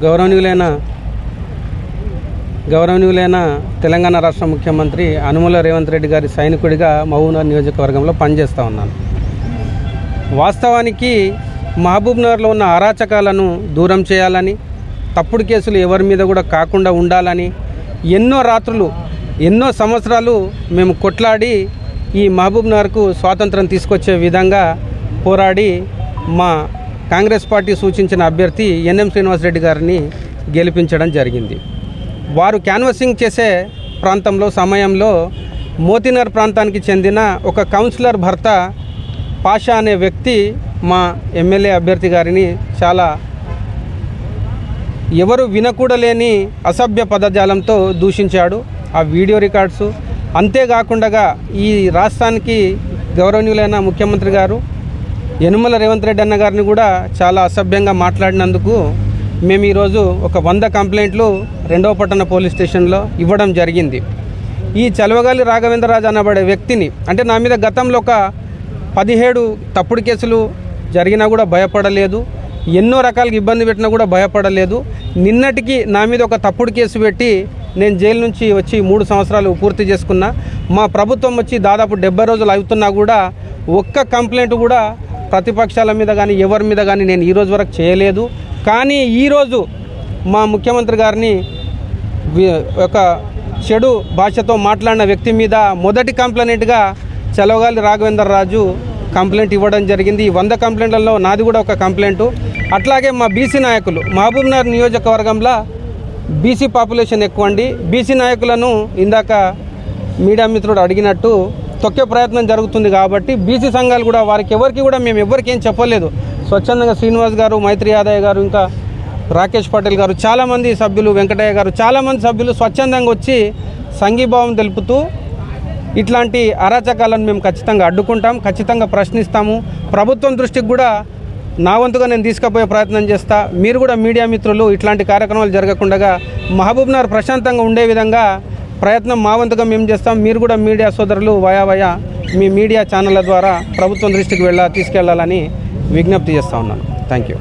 గౌరవనీయులైన గౌరవనీయులైన తెలంగాణ రాష్ట్ర ముఖ్యమంత్రి అనుమల రేవంత్ రెడ్డి గారి సైనికుడిగా మహబూబ్నగర్ నియోజకవర్గంలో పనిచేస్తూ ఉన్నాను. వాస్తవానికి మహబూబ్నగర్లో ఉన్న అరాచకాలను దూరం చేయాలని తప్పుడు కేసులు ఎవరి మీద కూడా కాకుండా ఉండాలని ఎన్నో రాత్రులు ఎన్నో సంవత్సరాలు మేము కొట్లాడి ఈ మహబూబ్నగర్కు స్వాతంత్రం తీసుకొచ్చే విధంగా పోరాడి మా కాంగ్రెస్ పార్టీ సూచించిన అభ్యర్థి ఎన్ఎం శ్రీనివాసరెడ్డి గారిని గెలిపించడం జరిగింది. వారు క్యాన్వసింగ్ చేసే ప్రాంతంలో సమయంలో మోతినర్ ప్రాంతానికి చెందిన ఒక కౌన్సిలర్ భర్త పాషా అనే వ్యక్తి మా ఎమ్మెల్యే అభ్యర్థి గారిని చాలా ఎవరు వినకూడలేని అసభ్య పదజాలంతో దూషించాడు. ఆ వీడియో రికార్డ్స్ అంతేకాకుండా ఈ రాష్ట్రానికి గౌరవనీయులైన ముఖ్యమంత్రి గారు యనుమల రేవంత్ రెడ్డి అన్న గారిని కూడా చాలా అసభ్యంగా మాట్లాడినందుకు మేము ఈరోజు ఒక వంద కంప్లైంట్లు రెండవ పట్టణ పోలీస్ స్టేషన్లో ఇవ్వడం జరిగింది. ఈ చలవగాలి రాఘవేంద్రరాజు అనబడే వ్యక్తిని అంటే నా మీద గతంలో ఒక పదిహేడు తప్పుడు కేసులు జరిగినా కూడా భయపడలేదు ఎన్నో రకాలుగా ఇబ్బంది పెట్టినా కూడా భయపడలేదు. నిన్నటికి నా మీద ఒక తప్పుడు కేసు పెట్టి నేను జైలు నుంచి వచ్చి మూడు సంవత్సరాలు పూర్తి చేసుకున్నా. మా ప్రభుత్వం వచ్చి దాదాపు డెబ్బై రోజులు అవుతున్నా కూడా ఒక్క కంప్లైంట్ కూడా ప్రతిపక్షాల మీద కానీ ఎవరి మీద కానీ నేను ఈరోజు వరకు చేయలేదు. కానీ ఈరోజు మా ముఖ్యమంత్రి గారిని ఒక చెడు భాషతో మాట్లాడిన వ్యక్తి మీద మొదటి కంప్లైంట్గా చలవగాలి రాఘవేంద్ర రాజు కంప్లైంట్ ఇవ్వడం జరిగింది. ఈ వంద కంప్లైంట్లలో నాది కూడా ఒక కంప్లైంట్. అట్లాగే మా బీసీ నాయకులు మహబూబ్నగర్ నియోజకవర్గంలో బీసీ పాపులేషన్ ఎక్కువ అండి బీసీ నాయకులను ఇందాక మీడియా మిత్రుడు అడిగినట్టు తొక్కే ప్రయత్నం జరుగుతుంది కాబట్టి బీసీ సంఘాలు కూడా వారికి ఎవరికి కూడా మేము ఎవరికి ఏం చెప్పలేదు. స్వచ్ఛందంగా శ్రీనివాస్ గారు మైత్రి యాదయ్య గారు ఇంకా రాకేష్ పటేల్ గారు చాలామంది సభ్యులు వెంకటయ్య గారు చాలామంది సభ్యులు స్వచ్ఛందంగా వచ్చి సంఘీభావం తెలుపుతూ ఇట్లాంటి అరాచకాలను మేము ఖచ్చితంగా అడ్డుకుంటాం ఖచ్చితంగా ప్రశ్నిస్తాము. ప్రభుత్వం దృష్టికి కూడా నా వంతుగా నేను తీసుకుపోయే ప్రయత్నం చేస్తా. మీరు కూడా మీడియా మిత్రులు ఇట్లాంటి కార్యక్రమాలు జరగకుండా మహబూబ్నగర్ ప్రశాంతంగా ఉండే విధంగా ప్రయత్నం మా వంతుగా మేము చేస్తాం. మీరు కూడా మీడియా సోదరులు వయా వయా మీ మీడియా ఛానళ్ళ ద్వారా ప్రభుత్వం దృష్టికి వెళ్ళ తీసుకెళ్ళాలని విజ్ఞప్తి చేస్తా ఉన్నాను. Thank you